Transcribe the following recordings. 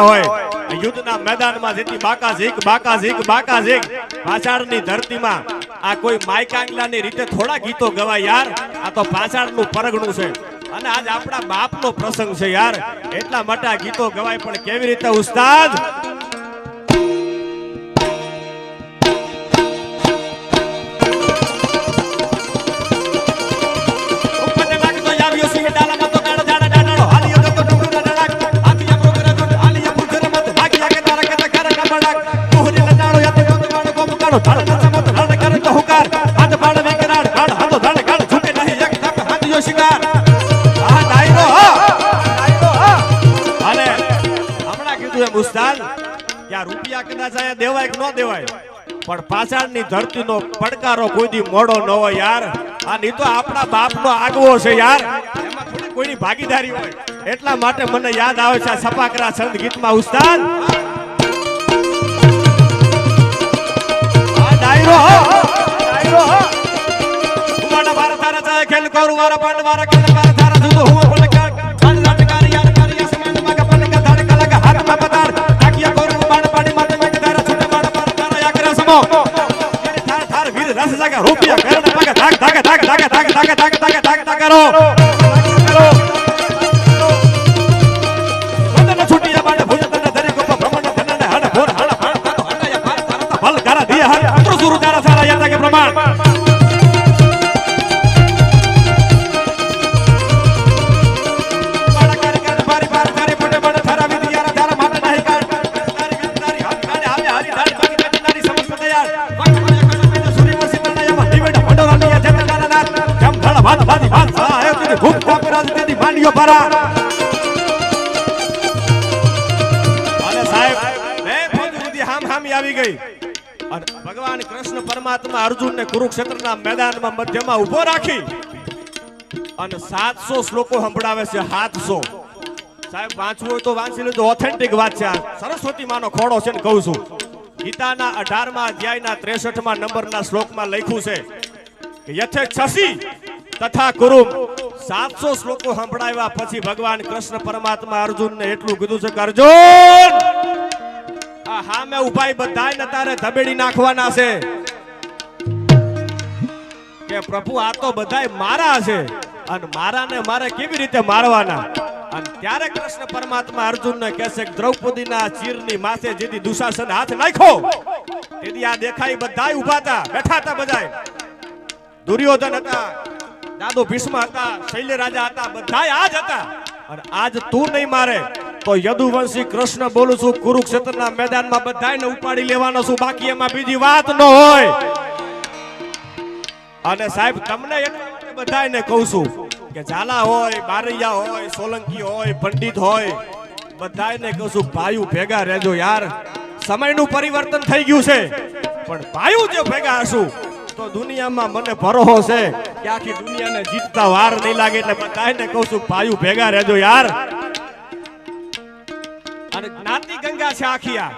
હોય. યુદ્ધના ધરતીમાં આ કોઈ માયકાંગલાની રીતે થોડા ગીતો ગવાય યાર. આ તો પાછળનું પરગણું છે. અને આજ આપણા બાપનો પ્રસંગ છે યાર. એટલા માટે ગીતો ગવાય, પણ કેવી રીતે, ઉસ્તાદ? પાછળની ધરતીનો પડકારો કોઈ મોડો ન હોય યાર. આ નહીં તો આપણા બાપનો આગવો છે યાર. કોઈની ભાગીદારી હોય. એટલા માટે મને યાદ આવે છે આ સપાકરા સંત ગીતમાં, ઉસ્તાદ. ડાયરો ડાયરો ખેલ કરું, મારા પાંડ મારા ખેલ વારા રસ જાગા રૂપિયા ધાક ધાક ધાક ધાક ધાક ધાક ધાક ધાક ધાક કરો ભૂખ થાપ રાજ તેની માંડીઓ ભરા. અને સાહેબ, બે ફોજ સુધી હામ હામી આવી ગઈ. અને ભગવાન કૃષ્ણ પરમાત્મા અર્જુનને કુરુક્ષેત્રના મેદાનમાં મધ્યમાં ઊભો રાખી અને સાતસો શ્લોકો સંભળાવે છે સાતસો સાહેબ, વાંચવું હોય તો વાંચી લેજો ઓથેન્ટિક વાત છે આ. સરસ્વતી માનો ખોડો છે ને કહું છું. ગીતાના અઢારમાં અધ્યાયના ત્રેસઠમાં નંબરના શ્લોકમાં લખ્યું છે કે યથે છસી તથા કુરુમ. સાતસો શ્લોકો સંભળાવ્યા પછી ભગવાન કૃષ્ણ પરમાત્મા અર્જુનને એટલું કીધું છે કે, અર્જુન, આ હામે ઉભાઈ બધાય તારે ધબેડી નાખવાના છે. કે પ્રભુ, આ તો બધાય મારા છે અને મારાને મારે કેવી રીતે મારવાના? અને ત્યારે કૃષ્ણ પરમાત્મા અર્જુનને કહેશે કે, દ્રૌપદીના ચીરની માથે જેથી દુશાસન હાથ નાખ્યો, તેથી આ દેખાય બધાય ઊભા હતા, બેઠા હતા બધાય. દુર્યોધન હતા દાદો ભીષ્મ હતા, શૈલ્ય રાજા હતા બધા આજ હતા. અને આજ તું નહીં મારે, તો યદુવંશી કૃષ્ણ બોલું છું, કુરુક્ષેત્રના મેદાનમાં બધાયને ઉપાડી લેવાનો છું, બાકી એમાં બીજી વાત ન હોય. અને સાહેબ, તમને બધાને કહું છું કે ઝાલા હોય, બારૈયા હોય, સોલંકી હોય, પંડિત હોય બધાને કહું છું, ભાઈઓ ભેગા રહેજો યાર. સમયનું પરિવર્તન થઈ ગયું છે, પણ ભાઈઓ જે ભેગા હશું તો દુનિયામાં મને ભરોસો છે. કે આખી દુનિયાને જીતતા વાર નહીં લાગે એટલે બધાયને કહું છું, ભાઈઓ ભેગા રહેજો યાર. અને જ્ઞાતિ ગંગા છે આખી આ.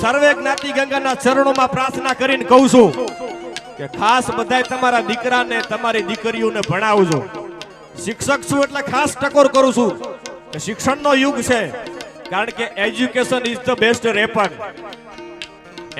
સર્વે જ્ઞાતિ ગંગાના ચરણોમાં પ્રાર્થના કરીને કહું છું કે ખાસ બધાય તમારા દીકરાને, તમારી દીકરીઓને ભણાવજો. શિક્ષક છું એટલે ખાસ ટકોર કરું છું કે શિક્ષણનો યુગ છે. કારણ કે education is the best weapon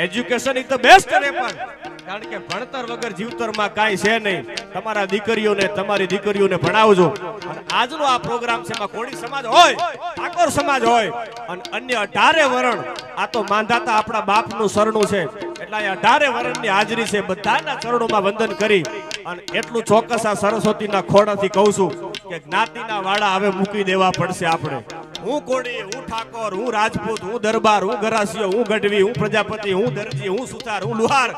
education is the best પણ કારણ કે ભણતર વગર જીવતરમાં કાંઈ છે નહીં. તમારા દીકરીઓને, તમારી દીકરીઓને ભણાવજો. અને આજનો આ પ્રોગ્રામ છે એમાં કોળી સમાજ હોય, ઠાકોર સમાજ હોય, અને અન્ય અઢારે વરણ. આ તો માંધાતા આપણા બાપનું સરણું છે. એટલે આ અઢારે વરણની હાજરી છે. બધાના ચરણોમાં વંદન કરી. અને એટલું ચોક્કસ આ સરસ્વતીના ખોડાથી કહું છું કે જ્ઞાતિના વાળા હવે મૂકી દેવા પડશે આપણે. હું કોડી હું ઠાકોર, હું રાજપૂત, હું દરબાર, હું ગરાસિયો, હું ગઢવી, હું પ્રજાપતિ, હું દરજી, હું સુથાર હું લુહાર.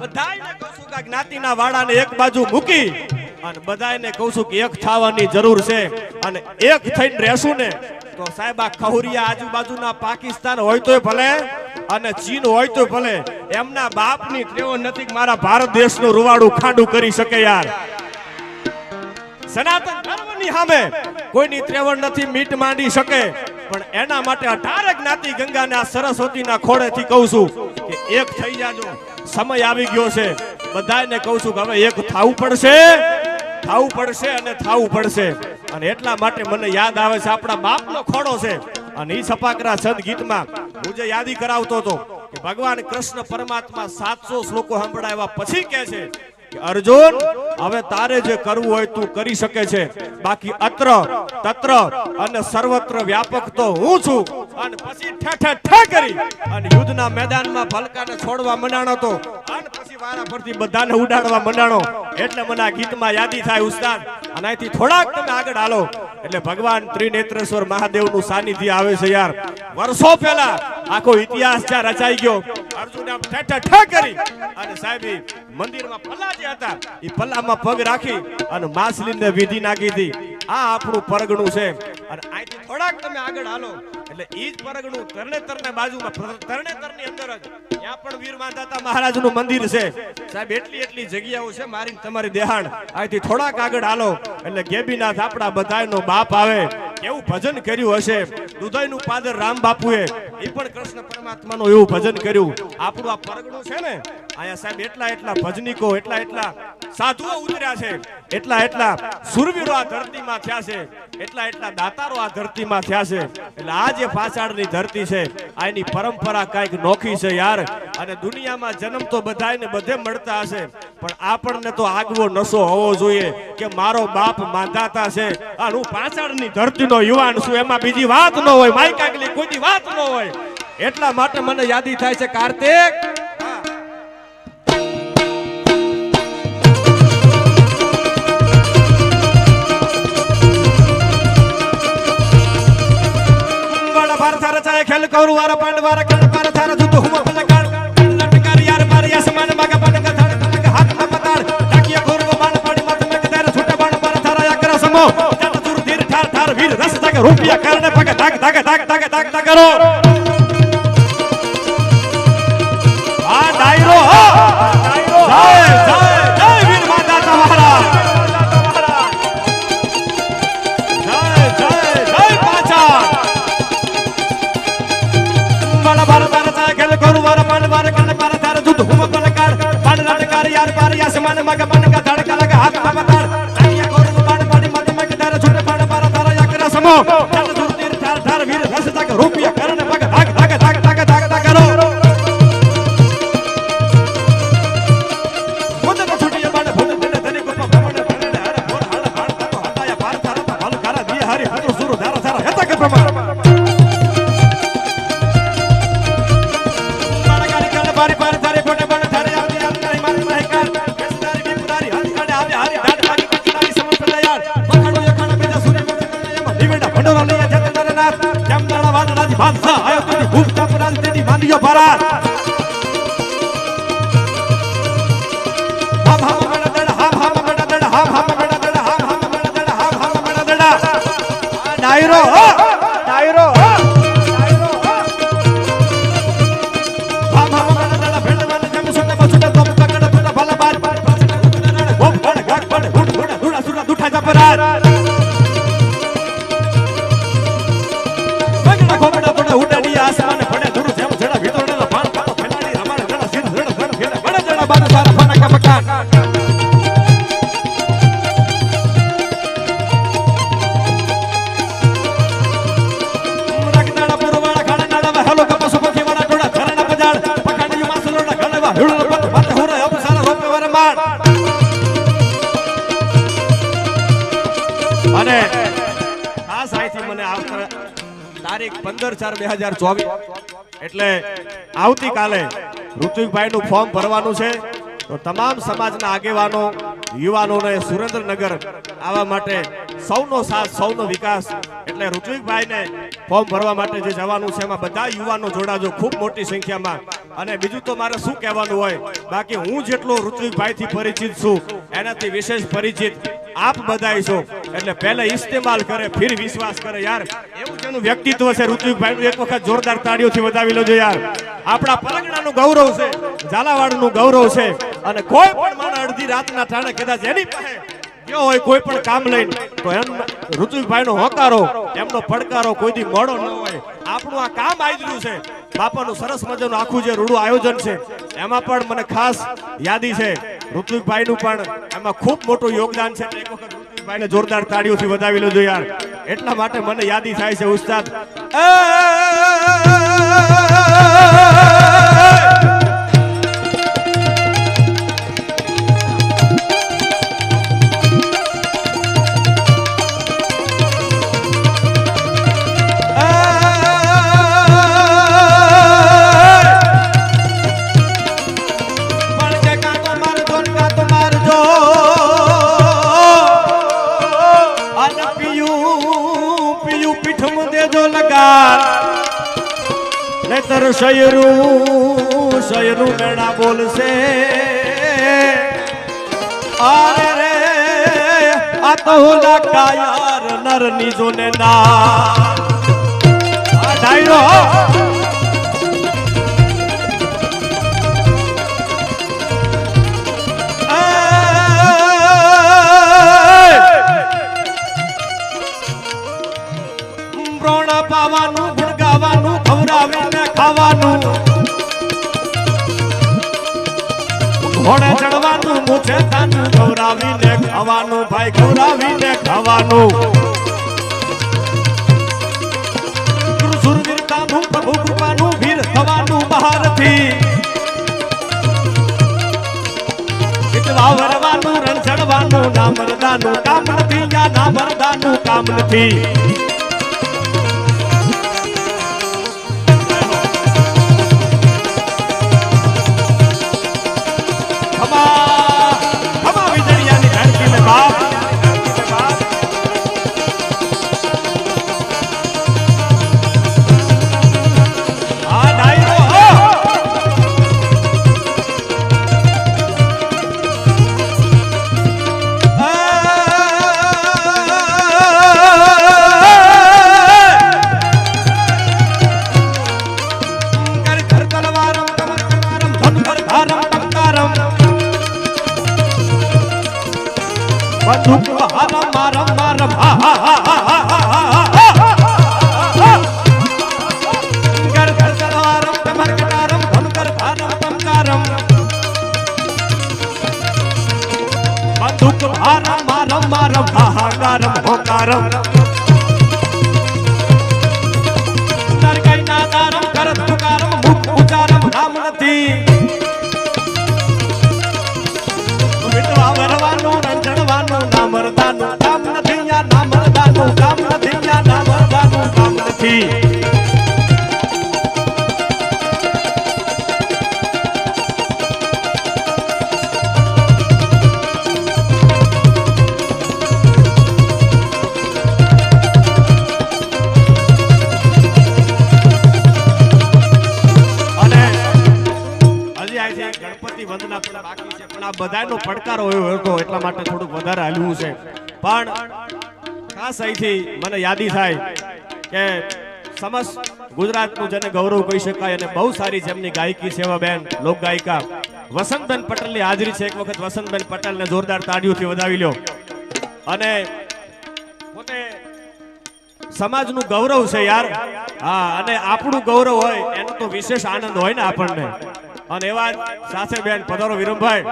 બધાયને કહું છું કે જ્ઞાતિના વાળાને એક બાજુ મૂકી અને બધાયને કહું છું કે એક થવાની જરૂર છે અને એક થઈને રહેશું ને તો સાહેબ, આ ખહુરિયા આજુબાજુના પાકિસ્તાન હોય તોય ભલે અને ચીન હોય તો ભલે. એમના બાપની તેઓ નથી મારા ભારત દેશનું રૂવાડું ખાડું કરી શકે યાર. સનાતન ધર્મની સામે કોઈની ત્રેવડ નથી, મીટ માંડી શકે. પણ એના માટે અઢારે જ્ઞાતિ ગંગાને આ સરસ્વતીના ખોળેથી કહું છું કે એક થઈ જાજો. સમય આવી ગયો છે. બધાને કહું છું કે હવે એક થાવું પડશે. થાવું પડશે અને થાવું પડશે. અને એટલા માટે મને યાદ આવે છે, આપણા બાપનો ખોડો છે. અને ઈ સપાકરા સંત ગીતમાં હું જે યાદી કરાવતો હતો કે ભગવાન કૃષ્ણ પરમાત્મા સાતસો શ્લોકો સંભળાવ્યા પછી કહે છે અર્જુન, હવે તારે જે કરવું હોય તું કરી શકે છે. બાકી અત્ર, તત્ર અને સર્વત્ર વ્યાપક તો હું છું. અને પછી ઠેઠે ઠે કરી. અને યુદ્ધના મેદાનમાં ભલકાને છોડવા મનાણો તો. અને પછી વારા પરથી બધાને ઉડાડવા મનાણો. એટલે મને આ ગીતમાં યાદી થાય ઉસ્તાદ. અને અહીંથી થોડાક તમે આગળ હાલો. એટલે ભગવાન ત્રિનેત્રેશ્વર મહાદેવનું સાનિધ્ય આવે છે યાર. વર્ષો પહેલા આખો ઇતિહાસ જ્યાં રચાઈ ગયો. આમ ઠેઠા ઠે કરી. અને સાહેબ મંદિરમાં પલ્લા જે હતા. એ પલ્લામાં પગ રાખી અને માછલીને વિધિ નાખી હતી. આ આપણું પરગણું છે. અને અહીંથી થોડાક તમે આગળ હાલો. એટલે ઈ જ પરગણું તરણેતરને બાજુમાં તરણેતરની અંદર જ. ત્યાં પણ વીર માધાતા મહારાજનું મંદિર છે. સાહેબ, એટલી એટલી જગ્યાઓ છે મારી તમારી દેહાણ. અહીંથી થોડાક આગળ હાલો, એટલે ગેબીનાથ આપણા બધાયનો બાપ આવે. કેવું ભજન કર્યું હશે? દુધઈનું પાદર રામ બાપુએ એ પણ કૃષ્ણ પરમાત્માનું એવું ભજન કર્યું. આપણું આ પરગણું છે ને અહીંયા સાહેબ, એટલા એટલા ભજનીકો, એટલા એટલા સાધુઓ ઉતર્યા છે. એટલા એટલા સુરવીરો આ ધરતીમાં થયા છે. એટલા એટલા દાતારો આ ધરતીમાં થયા છે. એટલે આ જે પાછળની ધરતી છે, આ એની પરંપરા કાંઈક નોખી છે યાર. અને દુનિયામાં જન્મ તો બધાને બધે મળતા હશે. પણ આપણને તો આગવો નશો હોવો જોઈએ કે મારો બાપ માંધાતા છે. અને હું પાછળની ધરતીનો યુવાન છું, એમાં બીજી વાત ન હોય માઈક કાગલી કોઈ વાત ન હોય. એટલા માટે મને યાદી થાય છે, કાર્તિક! ખેલ કૌરવ વારા પાંડ વારા કણ પાર થારા જુત હુમ પલ કાળ લટકાર યાર માર યસમાન મગ પન કથાડ તનક હાથ મ પતાડ ડાકિયા કૌરવ બાણ પાડી મત મે કદાર છૂટા બાણ પાર થારા યાકર સમો જટ દૂર ધીર ઠાર ઠાર વીર રસ તક રૂપિયા કરને પગ ધાક ધાક ધાક ધાક ધાક કરો પાર યસમાન મગ પન કા ધડકા લગ વાદળાજી બાદશાહ આયો તેની ભૂખ ચાપરાજ તેની માંડીઓ પંદર ચાર બે હજાર ચોવીસ. એટલે આવતીકાલે ઋત્વિકભાઈ નું ફોર્મ ભરવાનું છે. તો તમામ સમાજના આગેવાનો, યુવાનોને સુરેન્દ્રનગર આવવા માટે સૌનો સાથ, સૌનો વિકાસ. એટલે ઋત્વિકભાઈને ફોર્મ ભરવા માટે જે જવાનું છે, એમાં બધા યુવાનો જોડાજો, ખૂબ મોટી સંખ્યામાં. અને બીજું તો મારે શું કહેવાનું હોય, બાકી હું જેટલો ઋત્વિકભાઈથી પરિચિત છું, એનાથી વિશેષ પરિચિત આપ બધાય છો. એટલે પહેલે ઇસ્તેમાલ કરે, ફિર વિશ્વાસ કરે યાર. એવું જેનું વ્યક્તિત્વ છે ઋત્વિકભાઈનું એક વખત જોરદાર તાળીઓથી વધાવી લેજો યાર. આપણા પરંગણાનું ગૌરવ છે, ઝાલાવાડનું ગૌરવ છે, અને કોઈ પણ માણસ અડધી રાતના ઠાણે કદાચ એની પાસે ગયો હોય, કોઈ પણ કામ લઈને, તો એમ ઋત્વિકભાઈનો હોકારો, એમનો પડકારો કોઈ દી મોડો ન હોય. આપણું આ કામ આદર્યું છે. બાપાનું સરસ મજાનું આખું જે રૂડું આયોજન છે, એમાં પણ મને ખાસ યાદી છે. ઋત્વિકભાઈનું પણ એમાં ખૂબ મોટું યોગદાન છે. એક વખત ઋત્વિકભાઈ ને જોરદાર તાળીઓથી વધાવી લેજો યાર. એટલા માટે મને યાદી થાય છે ઉસ્તાદ. સૈરું સૈરું મેણા બોલશે. અરે રે, આ તો લાકા યાર, નરની. જોને ના ડાયરો પાવાનું, ભણગાવાનું, ખવડાવીને ખાવાનું ઘોડે ચડવાનું મૂછે તાનું ખવડાવીને ખાવાનું, ભાઈ ખવડાવીને ખાવાનું. થવાનું બહારથી. વિધવા વરવાનું, રણ ચડવાનું ના મરદાનું કામ નથી, યા ના મરદાનું કામ નથી. શુક્લારમ મારમ મારમ હાહાકારમ હોકારમ નરકૈના તારમ કરત પુકારમ મુખ ઉચારમ નામ નથી. મિત્રો આવરવાનું રંજણવાનું નથી. બધાનો પડકારો એવો હતો, એટલા માટે થોડુંક વધારે હાલવું છે. પણ ખાસ અહીંથી મને યાદી થાય કે સમસ્ત ગુજરાતનું જેને ગૌરવ કહી શકાય અને બહુ સારી જેમની ગાયકી સેવા બેન લોક વસંતબેન પટેલની હાજરી છે. એક વખત વસંતબેન પટેલને જોરદાર તાળીઓથી વધાવી લ્યો. અને પોતે સમાજનું ગૌરવ છે યાર. હા, અને આપણું ગૌરવ હોય, એનો તો વિશેષ આનંદ હોય ને આપણને. અને એવા સાથે બેન પધારો વિરમભાઈ.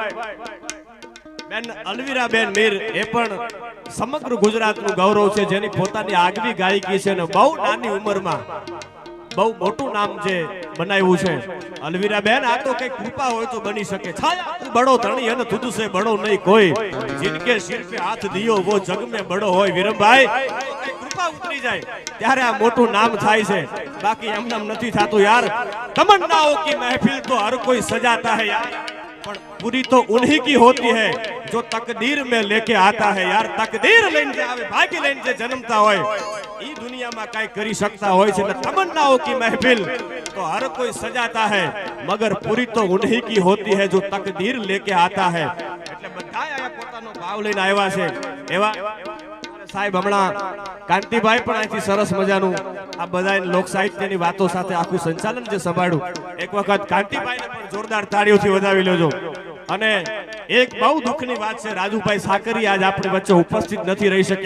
બેન અલવીરા બેન મીર, એ પણ સમગ્ર ગુજરાતનું ગૌરવ છે, જેની પોતાની આગવી ગાયકી છે ને બહુ નાની ઉંમરમાં, બહુ મોટું નામ છે બનાવ્યું છે. અલવીરા બેન આ તો કઈ કૃપા હોય તો બની શકે. છાયા! બડો ધણી અને તુદ સે બડો નહીં કોઈ. જિનકે સિર પે હાથ દિયો, વો જગ મે બડો હોય. વીરમભાઈ, કૃપા ઉતરી જાય. ત્યારે આ મોટું નામ થાય છે. બાકી એમ નામ નથી થાતું યાર. તમન્નાઓ કી મહેફિલ તો હર કોઈ સજાતા હે યાર. પણ પૂરી તો उन्हीं કી હોતી है जो तकदीर में लेके आता है यार તકદીર લઈને જે આવે, ભાગી લઈને જે જન્મતા હોય, ઈ દુનિયામાં કાઈ કરી શકતા હોય છે, એટલે તમન્નાઓ કી મહેફિલ. તો હર કોઈ સજાતા હૈ, મગર પૂરી તો उन्हीं કી હોતી હૈ, જો તકદીર लेके आता है એટલે બધા અહીંયા પોતાનો ભાવ લઈને આવ્યા છે. એવા સાહેબ, હમણાં કાંતિભાઈ પણ અહીંથી સરસ મજાનું આ બધા લોક સાહિત્યની વાતો સાથે આખું સંચાલન જે સંભાળ્યું, એક વખત કાંતિભાઈને જોરદાર તાળીઓથી વધાવી લેજો. અને એક બહુ દુઃખની વાત છે, રાજુભાઈ સાકરી આજ આપણી વચ્ચે ઉપસ્થિત નથી રહી શક્યા.